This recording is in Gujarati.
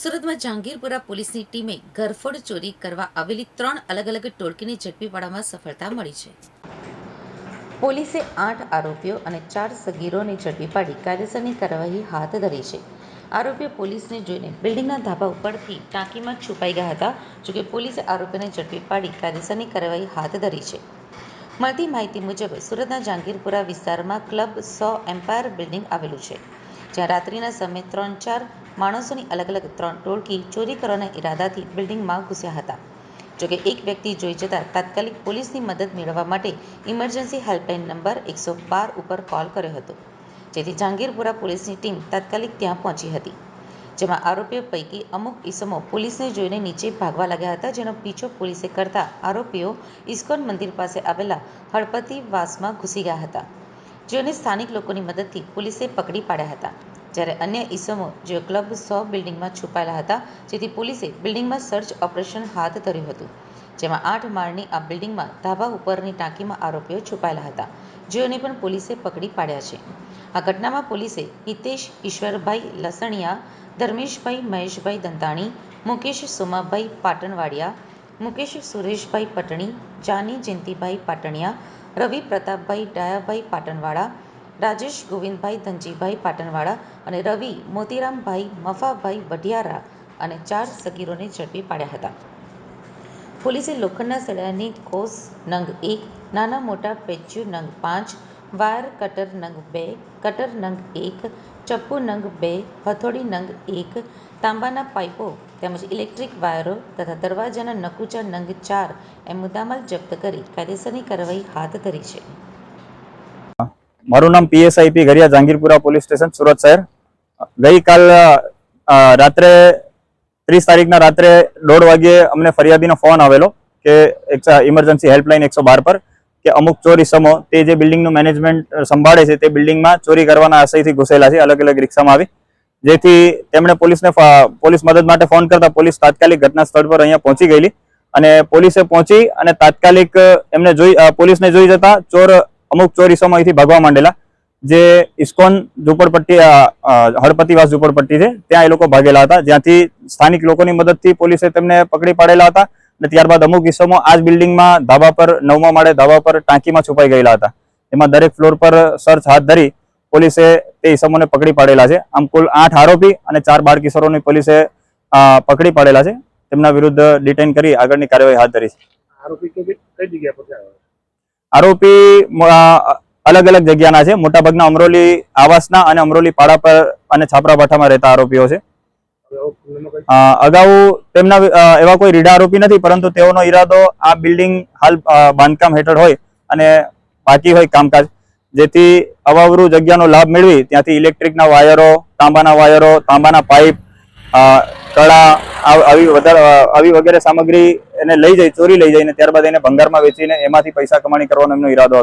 સુરતમાં જહાંગીરપુરા પોલીસની ટીમે ઘરફોડ ચોરી કરવા આવેલી ત્રણ અલગ અલગ ટોળકીને ઝડપી પાડવામાં સફળતા મળી છે. પોલીસે આઠ આરોપીઓ અને ચાર સગીરોને ઝડપી પાડી કાયદેસરની કાર્યવાહી હાથ ધરી છે. આરોપીઓ પોલીસને જોઈને બિલ્ડિંગના ધાબા ઉપરથી ટાંકીમાં છુપાઈ ગયા હતા, જોકે પોલીસે આરોપીને ઝડપી પાડી કાયદેસરની કાર્યવાહી હાથ ધરી છે. મળતી માહિતી મુજબ, સુરતના જહાંગીરપુરા વિસ્તારમાં ક્લબ સો એમ્પાયર બિલ્ડિંગ આવેલું છે, જ્યાં રાત્રિના સમયે ત્રણ ચાર માણસોની અલગ અલગ ત્રણ ટોળકી ચોરી કરવાના ઈરાદાથી બિલ્ડિંગમાં ઘૂસ્યા હતા. જોકે એક વ્યક્તિ જોઈ જતાં તાત્કાલિક પોલીસની મદદ મેળવવા માટે ઇમરજન્સી હેલ્પલાઇન નંબર એકસો બાર ઉપર કોલ કર્યો હતો, જેથી જહાંગીરપુરા પોલીસની ટીમ તાત્કાલિક ત્યાં પહોંચી હતી. જેમાં આરોપીઓ પૈકી અમુક ઈસમો પોલીસને જોઈને નીચે ભાગવા લાગ્યા હતા, જેનો પીછો પોલીસે કરતા આરોપીઓ ઇસ્કોન મંદિર પાસે આવેલા હળપતિ વાસમાં ઘૂસી ગયા હતા, જેઓને સ્થાનિક લોકોની મદદથી પોલીસે પકડી પાડ્યા હતા. જ્યારે અન્ય ઈસમો જેઓ ક્લબ સો બિલ્ડિંગમાં છુપાયેલા હતા, જેથી પોલીસે બિલ્ડિંગમાં સર્ચ ઓપરેશન હાથ ધર્યું હતું. જેમાં આઠ માળની આ બિલ્ડિંગમાં ધાબા ઉપરની ટાંકીમાં આરોપીઓ છુપાયેલા હતા જેઓને પણ પોલીસે પકડી પાડ્યા છે. આ ઘટનામાં પોલીસે હિતેશ ઈશ્વરભાઈ લસણિયા, ધર્મેશભાઈ મહેશભાઈ દંતાણી, મુકેશ સોમાભાઈ પાટણવાડિયા, મુકેશ સુરેશભાઈ પટણી, જાની જયંતિભાઈ પાટણિયા, રવિ પ્રતાપભાઈ ડાયાભાઈ પાટણવાળા રાજેશ ગોવિંદભાઈ, ધનજીભાઈ પાટણવાળા અને રવિ મોતીરામભાઈ, મફાભાઈ વઢિયારા અને ચાર સગીરોને ઝડપી પાડ્યા હતા. પોલીસે લોખંડના સળિયાની કોસ નંગ એક, નાના મોટા પેચ્યુ નંગ પાંચ, વાયર કટર નંગ બે, કટર નંગ એક, ચપ્પુ નંગ બે, હથોડી નંગ એક, તાંબાના પાઇપો તેમજ ઇલેક્ટ્રિક વાયરો તથા દરવાજાના નકુચા નંગ ચાર એમ મુદ્દામાલ જપ્ત કરી કાયદેસરની કાર્યવાહી હાથ ધરી છે. મારું નામ PSI P Ghariya Jahangirpura police station, Surat શહેર. ગઈકાલ રાત્રે ત્રીસ તારીખના રાત્રે દોઢ વાગ્યે અમને ફરિયાદીનો ફોન આવેલો કે એક ઇમરજન્સી હેલ્પલાઇન એકસો બાર પર કે અમુક ચોરી સમો, તે જે બિલ્ડિંગનું મેનેજમેન્ટ સંભાળે છે તે બિલ્ડિંગમાં ચોરી કરવાના આશયથી ઘૂસેલા છે, અલગ અલગ રિક્ષામાં આવી. જેથી તેમણે પોલીસને પોલીસ મદદ માટે ફોન કરતા પોલીસ તાત્કાલિક ઘટના સ્થળ પર અહીંયા પહોંચી ગયેલી અને પોલીસે પહોંચી અને તાત્કાલિક એમને જોઈ પોલીસને જોઈ જતા ચોર અમુક ચોરી સમયથી ભાગવા માંડેલા. જે ઇસ્કોન ઝુંપડપટ્ટી હળપતિવાસ ઝુંપડપટ્ટી છે, ત્યાં એ લોકો ભાગેલા હતા. જ્યાંથી સ્થાનિક લોકોની મદદથી પોલીસે તેમને પકડી પાડેલા હતા અને ત્યારબાદ અમુક ઇસમો આ જ બિલ્ડિંગમાં ધાબા પર, નવમા માળે ધાબા પર ટાંકીમાં છુપાઈ ગયેલા હતા. એમાં દરેક ફ્લોર પર સર્ચ હાથ ધરી પોલીસે તે ઇસમોને પકડી પાડેલા છે. આમ કુલ આઠ આરોપી અને ચાર બાળ કિશોરોની પોલીસે પકડી પાડેલા છે. તેમના વિરુદ્ધ ડિટેન કરી આગળની કાર્યવાહી હાથ ધરી છે. આરોપી કઈ જગ્યા પર આરોપી અલગ અલગ જગ્યાના છે. મોટાભાગના અમરોલી આવાસના અને અમરોલી પાડા પર અને છાપરાભાઠામાં રહેતા આરોપીઓ છે. અગાઉ તેમના એવા કોઈ રીડા આરોપી નથી, પરંતુ તેઓનો ઈરાદો આ બિલ્ડિંગ હાલ બાંધકામ હેઠળ હોય અને બાકી હોય કામકાજ. જેથી અવાવરૂ જગ્યાનો લાભ મેળવી ત્યાંથી ઇલેક્ટ્રિકના વાયરો, તાંબાના વાયરો, તાંબાના પાઇપ કળા, આવી વધારે, આવી વગેરે સામગ્રી એને લઈ જઈ ચોરી લઈ જઈને ત્યારબાદ એને ભંગારમાં વેચીને એમાંથી પૈસા કમાણી કરવાનો એમનો ઈરાદો